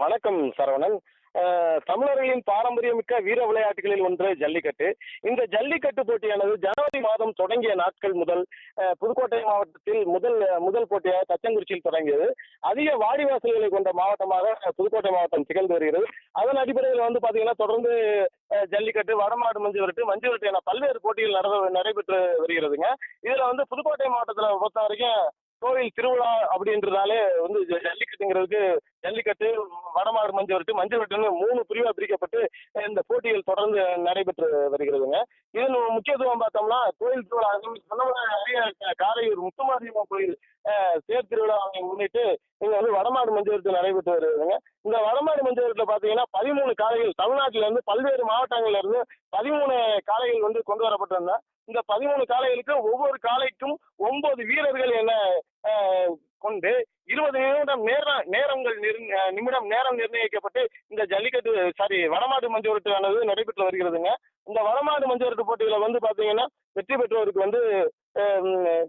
வணக்கம் சரவணன். தமிழர்களின் பாரம்பரியமிக்க வீர விளையாட்டுகளில் ஒன்று ஜல்லிக்கட்டு. இந்த ஜல்லிக்கட்டு போட்டியானது ஜனவரி மாதம் தொடங்கிய நாட்கள் முதல் புதுக்கோட்டை மாவட்டத்தில் முதல் முதல் போட்டியாக தச்சங்குறிச்சியில் தொடங்கியது. அதிக வாடிவாசல்களை கொண்ட மாவட்டமாக புதுக்கோட்டை மாவட்டம் திகழ்ந்து வருகிறது. அதன் அடிப்படையில் வந்து பாத்தீங்கன்னா தொடர்ந்து ஜல்லிக்கட்டு வடமாடு மஞ்சு விரட்டு மஞ்சு விரட்டு என பல்வேறு போட்டிகள் நட நடைபெற்று வருகிறதுங்க. இதுல வந்து புதுக்கோட்டை மாவட்டத்துல பொறுத்த வரைக்கும் கோவில் திருவிழா அப்படின்றதாலே வந்து ஜல்லிக்கட்டுங்கிறதுக்கு ஜல்லிக்கட்டு வடமாடு மஞ்சள் வெட்டு மஞ்சள் வெட்டுன்னு மூணு பிரிவா பிரிக்கப்பட்டு இந்த போட்டிகள் தொடர்ந்து நடைபெற்று வருகிறதுங்க. இதன் முக்கியத்துவம் பார்த்தோம்னா கோயில் திருவிழா அதுவும் சொன்ன நிறைய காரையூர் முத்துமாரியம்மன் கோயில் சேர்த்திருவிழா தேர் முன்னிட்டு இங்க வந்து வடமாடு மஞ்சள் நடைபெற்று வருதுங்க. இந்த வடமாடு மஞ்சள் பாத்தீங்கன்னா பதிமூணு காலைகள் தமிழ்நாட்டில இருந்து பல்வேறு மாவட்டங்கள்ல இருந்து பதிமூணு காலைகள் வந்து கொண்டு வரப்பட்டிருந்தா இந்த பதிமூணு காலைகளுக்கு ஒவ்வொரு காலைக்கும் ஒன்பது வீரர்கள் என்ன கொண்டு இருபது நிமிடம் நேரம் நேரங்கள் நிமிடம் நேரம் நிர்ணயிக்கப்பட்டு இந்த ஜல்லிக்கட்டு சாரி வடமாடு மஞ்சள் ஆனது நடைபெற்று வருகிறதுங்க. இந்த வடமாடு மஞ்சள் விரட்டு போட்டியில வந்து பாத்தீங்கன்னா வெற்றி பெற்றோருக்கு வந்து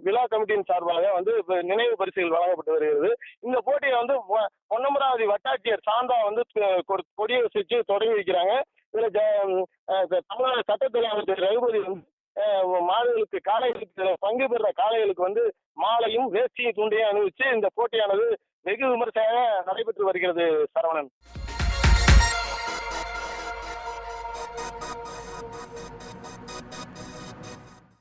விழா கமிட்டியின் சார்பாக வந்து நினைவு பரிசுகள் வழங்கப்பட்டு வருகிறது. இந்த போட்டியை வந்து பொன்னமராவதி வட்டாட்சியர் சாந்தா வந்து கொடியை வச்சு தொடங்கி வைக்கிறாங்க இதுல ஜ- தமிழ்நாடு சட்டத்துறை அமைச்சர் ரகுபதி வந்து மாடுகளுக்கு காளைகளுக்கு பங்கு பெற காளைகளுக்கு வந்து மாலையும் வேஷ்டியும் துண்டையும் அணிவிச்சு இந்த போட்டியானது வெகு விமர்சையாக நடைபெற்று வருகிறது சரவணன்.